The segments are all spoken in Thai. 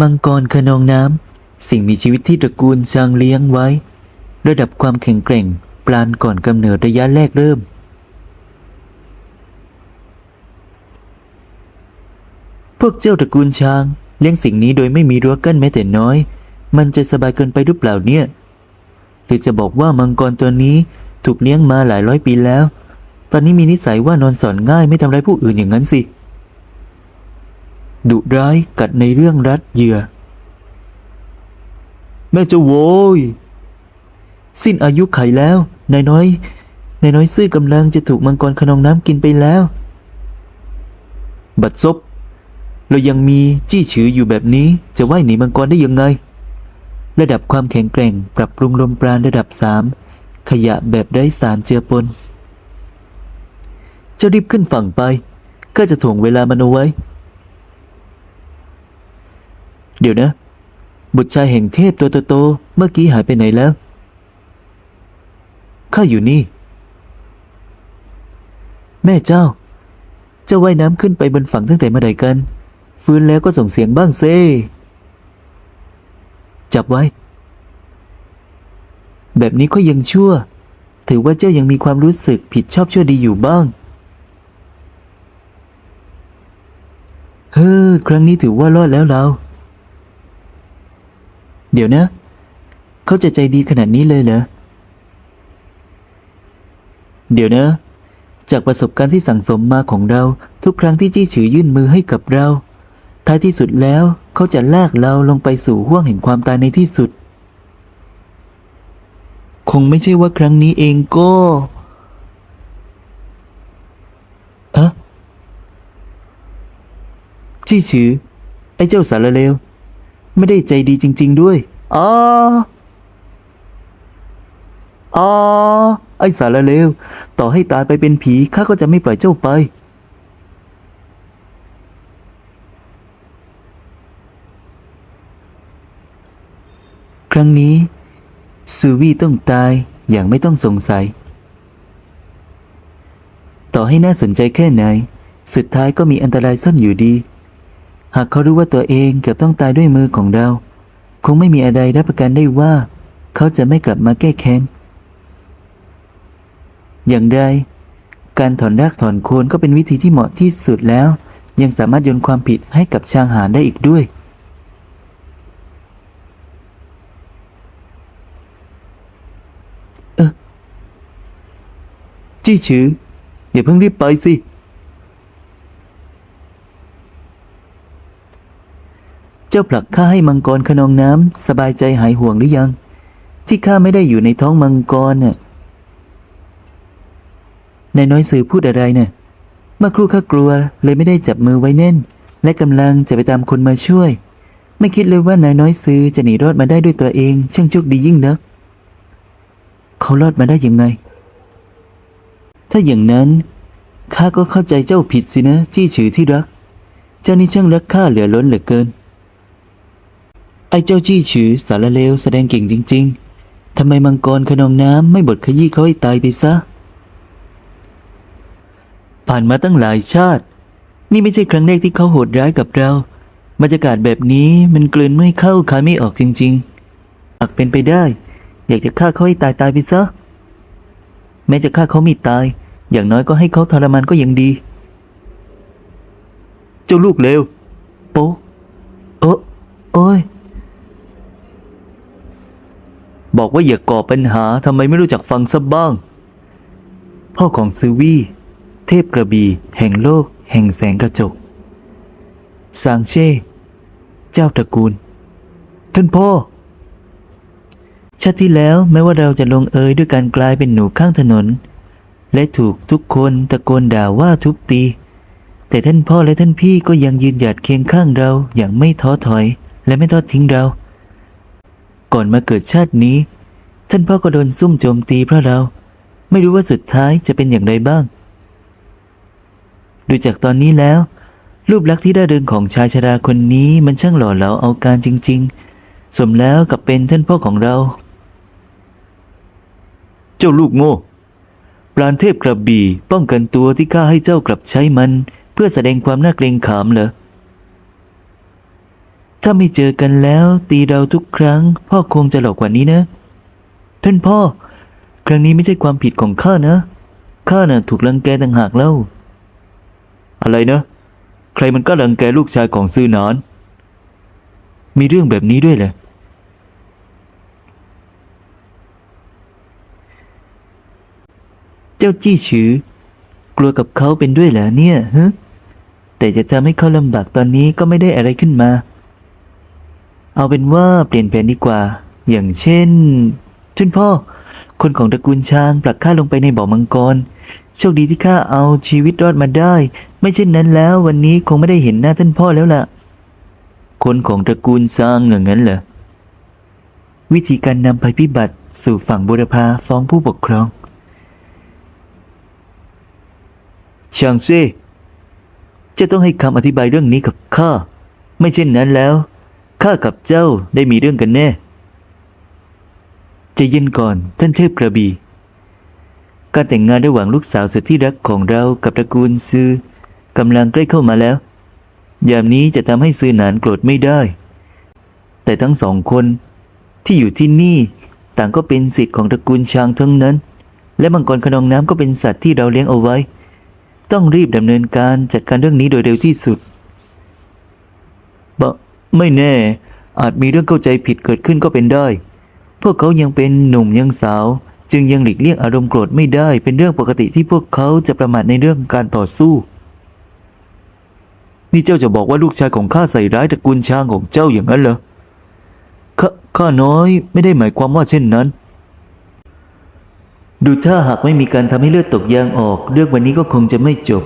มังกรขนองน้ำ สิ่งมีชีวิตที่ตระกูลชางเลี้ยงไว้ ระดับความแข็งแกร่ง ปราณก่อนกำเนิดระยะแรกเริ่ม พวกเจ้าตระกูลช้าง เลี้ยงสิ่งนี้โดยไม่มีรั้วกั้นแม้แต่น้อย มันจะสบายเกินไปหรือเปล่าเนี่ย หรือจะบอกว่ามังกรตัวนี้ถูกเลี้ยงมาหลายร้อยปีแล้ว ตอนนี้มีนิสัยว่านอนสอนง่ายไม่ทำร้ายผู้อื่นอย่างนั้นสิ ดุร้ายกัดในเรื่องรัดเหยื่อ แม่เจะโวย สิ้นอายุไขแล้ว นายน้อย นายน้อยซื่อกำลังจะถูกมังกรขนองน้ำกินไปแล้ว บัดซบเรายังมีจี้ฉืออยู่แบบนี้จะว่ายหนีมังกรได้ยังไง ระดับความแข็งแกร่ง ปรับปรุงลมปราณระดับสามขยะแบบไร้สารเจือปนเจ้ารีบขึ้นฝั่งไปก็จะถ่วงเวลามันเอาไว้ เดี๋ยวนะ บุตรชายแห่งเทพตัวโตๆเมื่อกี้หายไปไหนแล้ว ข้าอยู่นี่ แม่เจ้าเจ้าว่ายน้ำขึ้นไปบนฝั่งตั้งแต่เมื่อใดกัน ฟื้นแล้วก็ส่งเสียงบ้างเซจับไว้ แบบนี้ก็ยังชั่ว ถือว่าเจ้ายังมีความรู้สึกผิดชอบชั่วดีอยู่บ้างเฮ้อครั้งนี้ถือว่ารอดแล้วเรา เดี๋ยวนะ เขาจะใจดีขนาดนี้เลยเหรอ เดี๋ยวนะ จากประสบการณ์ที่สั่งสมมาของเรา ทุกครั้งที่จี้ฉือยื่นมือให้กับเรา ท้ายที่สุดแล้วเขาจะลากเราลงไปสู่ห้วงแห่งความตายในที่สุด คงไม่ใช่ว่าครั้งนี้เองก็เอะจี้ฉือไอ้เจ้าสารเลว ไม่ได้ใจดีจริง ๆ ด้วยอ๋ออ๋อไอ้สารเลว ต่อให้ตายไปเป็นผีข้าก็จะไม่ปล่อยเจ้าไปครั้งนี้ซูวี่ต้องตายอย่างไม่ต้องสงสัย ต่อให้น่าสนใจแค่ไหน สุดท้ายก็มีอันตรายซ่อนอยู่ดี หากเขารู้ว่าตัวเองเกือบต้องตายด้วยมือของเรา คงไม่มีอะไรรับประกันได้ว่า เขาจะไม่กลับมาแก้แค้น อย่างไร การถอนรากถอนโคนก็เป็นวิธีที่เหมาะที่สุดแล้ว ยังสามารถโยนความผิดให้กับชางหานได้อีกด้วย เออจี้ฉืออย่าเพิ่งรีบไปสิ เจ้าผลักข้าให้มังกรขนองน้ำสบายใจหายห่วงหรือยัง ที่ข้าไม่ได้อยู่ในท้องมังกรน่ะนายน้อยสื่อพูดอะไรน่ะเมื่อครู่ข้ากลัวเลยไม่ได้จับมือไว้แน่น และกำลังจะไปตามคนมาช่วย ไม่คิดเลยว่านายน้อยซื้อจะหนีรอดมาได้ด้วยตัวเองช่างโชคดียิ่งนัก เขารอดมาได้ยังไง ถ้าอย่างนั้นข้าก็เข้าใจเจ้าผิดสินะจี้ฉือที่รัก เจ้านี่ช่างรักข้าเหลือล้นเหลือเกิน ไอ้เจ้าจี้ฉือสารเลวแสดงเก่งจริง ๆ ทำไมมังกรขนองน้ำไม่บดขยี้เขาให้ตายไปซะ ผ่านมาตั้งหลายชาติ นี่ไม่ใช่ครั้งแรกที่เขาโหดร้ายกับเรา บรรยากาศแบบนี้มันกลืนไม่เข้าคายไม่ออกจริงๆหากเป็นไปได้ อยากจะฆ่าเขาให้ตายตายไปซะ แม้จะฆ่าเขาไม่ตาย อย่างน้อยก็ให้เขาทรมานก็ยังดี เจ้าลูกเลวโป๊ะโอ้โอ้ย บอกว่าอย่าก่อปัญหาทำไมไม่รู้จักฟังซะบ้าง พ่อของซูวี่เทพกระบี่แห่งโลก แห่งแสงกระจกซางเช่ เจ้าตระกูล ท่านพ่อ ชาติที่แล้วแม้ว่าเราจะลงเอยด้วยการกลายเป็นหนูข้างถนน และถูกทุกคนตะโกนด่าว่าทุบตี แต่ท่านพ่อและท่านพี่ก็ยังยืนหยัดเคียงข้างเราอย่างไม่ท้อถอย และไม่ทอดทิ้งเรา ก่อนมาเกิดชาตินี้ ท่านพ่อก็โดนซุ่มโจมตีเพราะเรา ไม่รู้ว่าสุดท้ายจะเป็นอย่างไรบ้าง ดูจากตอนนี้แล้ว รูปลักษณ์ที่ได้เริงของชายชราคนนี้มันช่างหล่อเหลาเอาการจริง ๆ สมแล้วกับเป็นท่านพ่อของเรา เจ้าลูกโง่ปราณเทพกระบี่ป้องกันตัวที่ข้าให้เจ้ากลับใช้มัน เพื่อแสดงความน่าเกรงขามเหรอ ถ้าไม่เจอกันแล้วตีเราทุกครั้ง พ่อคงจะหลอกกว่านี้นะ ท่านพ่อ ครั้งนี้ไม่ใช่ความผิดของข้านะ ข้าน่ะถูกรังแกต่างหากเล่าอะไรนะ ใครมันก็รังแกลูกชายของซื่อนาน มีเรื่องแบบนี้ด้วยเหรอเจ้าจี้ฉือกลัวกับเขาเป็นด้วยเหรอเนี่ยฮะแต่จะทำให้เขาลำบากตอนนี้ก็ไม่ได้อะไรขึ้นมา เอาเป็นว่าเปลี่ยนแผนดีกว่า อย่างเช่นท่านพ่อ คนของตระกูลช้างผลักข้าลงไปในบ่อมังกร โชคดีที่ข้าเอาชีวิตรอดมาได้ ไม่เช่นนั้นแล้ววันนี้คงไม่ได้เห็นหน้าท่านพ่อแล้วล่ะ คนของตระกูลซางอย่างนั้นเหรอ วิธีการนำภัยพิบัติสู่ฝั่งบุรพาฟ้องผู้ปกครองชางซุยจะต้องให้คำอธิบายเรื่องนี้กับข้า ไม่เช่นนั้นแล้ว ข้ากับเจ้าได้มีเรื่องกันแน่ จะเย็นก่อนท่านเทพกระบี่การแต่งงานระหว่างลูกสาวสุดที่รักของเรากับตระกูลซือกำลังใกล้เข้ามาแล้ว ยามนี้จะทำให้ซือหนานโกรธไม่ได้ แต่ทั้งสองคนที่อยู่ที่นี่ต่างก็เป็นสิทธิ์ของตระกูลชางทั้งนั้น และมังกรขนองน้ำก็เป็นสัตว์ที่เราเลี้ยงเอาไว้ ต้องรีบดำเนินการจัดการเรื่องนี้โดยเร็วที่สุดบะ ไม่แน่ อาจมีเรื่องเข้าใจผิดเกิดขึ้นก็เป็นได้ พวกเขายังเป็นหนุ่มยังสาว จึงยังหลีกเลี่ยงอารมณ์โกรธไม่ได้เป็นเรื่องปกติที่พวกเขาจะประมาทในเรื่องการต่อสู้ นี่เจ้าจะบอกว่าลูกชายของข้าใส่ร้ายตระกูลช้างของเจ้าอย่างนั้นเหรอข้าข้าน้อยไม่ได้หมายความว่าเช่นนั้น ดูถ้าหากไม่มีการทำให้เลือดตกยางออกเรื่องวันนี้ก็คงจะไม่จบ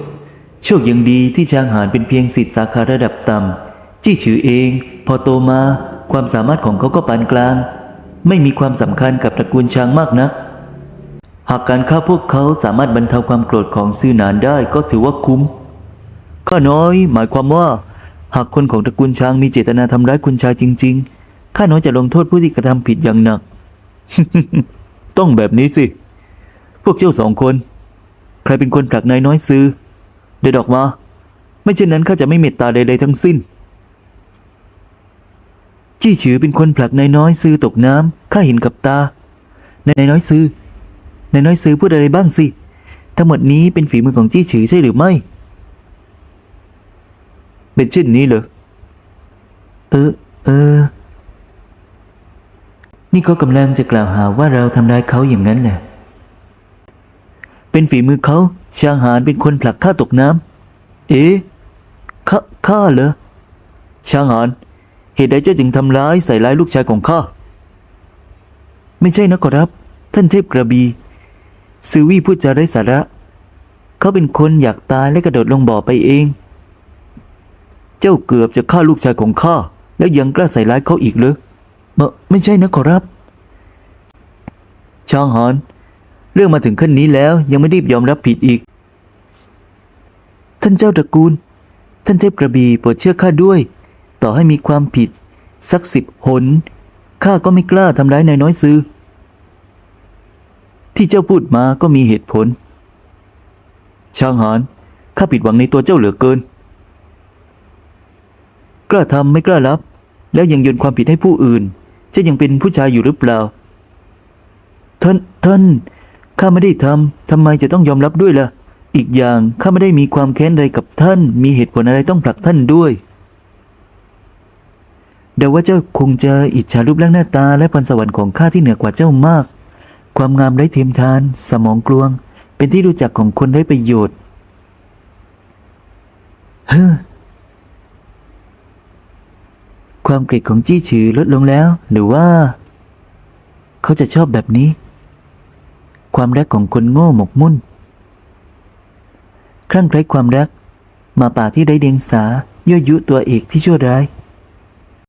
โชคยังดีที่ชางหานเป็นเพียงสิทธิสาขาระดับต่ำ จี้ฉือเอง พอโตมาความสามารถของเขาก็ปานกลาง ไม่มีความสำคัญกับตระกูลช้างมากนัก หากการฆ่าพวกเขาสามารถบรรเทาความโกรธของซื่อหนานได้ก็ถือว่าคุ้มข้าน้อย หมายความว่า หากคนของตระกูลช้างมีเจตนาทำร้ายคุณชายจริง ๆ ข้าน้อยจะลงโทษผู้ที่กระทำผิดอย่างหนัก ต้องแบบนี้สิ พวกเจ้าสองคน ใครเป็นคนผลักนายน้อยซื้อ เด็ดออกมา ไม่เช่นนั้นข้าจะไม่เมตตาใดๆทั้งสิ้น จี้ฉือเป็นคนผลักนายน้อยซื้อตกน้ำข้าเห็นกับตานายน้อยซื้อนายน้อยซื้อพูดอะไรบ้างสิ ทั้งหมดนี้เป็นฝีมือของจี้ฉือใช่หรือไม่ เป็นเช่นนี้เหรอ เออ เออ นี่เขากำลังจะกล่าวหาว่าเราทำร้ายเขาอย่างนั้นแหละ เป็นฝีมือเขาชางหานเป็นคนผลักข้าตกน้ำเอ๊ะข้าข้าเหรอชางหาน เหตุใดเจ้าจึงทำร้ายใส่ร้ายลูกชายของข้า ไม่ใช่นะขอรับ ท่านเทพกระบีซือวี่พูดจาไร้สาระ เขาเป็นคนอยากตายและกระโดดลงบ่อไปเอง เจ้าเกือบจะฆ่าลูกชายของข้าแล้วยังกล้าใส่ร้ายเขาอีกเหรอไม่ไม่ใช่นะขอรับ ชางหานเรื่องมาถึงขั้นนี้แล้วยังไม่รีบยอมรับผิดอีก ท่านเจ้าตระกูล ท่านเทพกระบีโปรดเชื่อข้าด้วย ต่อให้มีความผิด สักสิบหนข้าก็ไม่กล้าทำร้ายนายน้อยซื้อ ที่เจ้าพูดมาก็มีเหตุผล ช่างหานข้าผิดหวังในตัวเจ้าเหลือเกิน กล้าทำไม่กล้ารับ แล้วยังโยนความผิดให้ผู้อื่นเจะยังเป็นผู้ชายอยู่หรือเปล่า ท่านท่านข้าไม่ได้ทำทำไมจะต้องยอมรับด้วยล่ะ อีกอย่างข้าไม่ได้มีความแค้นใดกับท่าน มีเหตุผลอะไรต้องผลักท่านด้วย เดาว่าเจ้าคงจะอิจฉารูปร่างหน้าตาและพรสวรรค์ของข้าที่เหนือกว่าเจ้ามาก ความงามไร้เทียมทาน สมองกลวง เป็นที่รู้จักของคนไร้ประโยชน์ เฮ้อ ความเกลียดของจี้ฉือลดลงแล้ว หรือว่า เขาจะชอบแบบนี้ ความรักของคนโง่หมกมุ่น คลั่งไคล้ความรัก มาป่าที่ไร้เดียงสายั่วยุตัวเอกที่ชั่วร้าย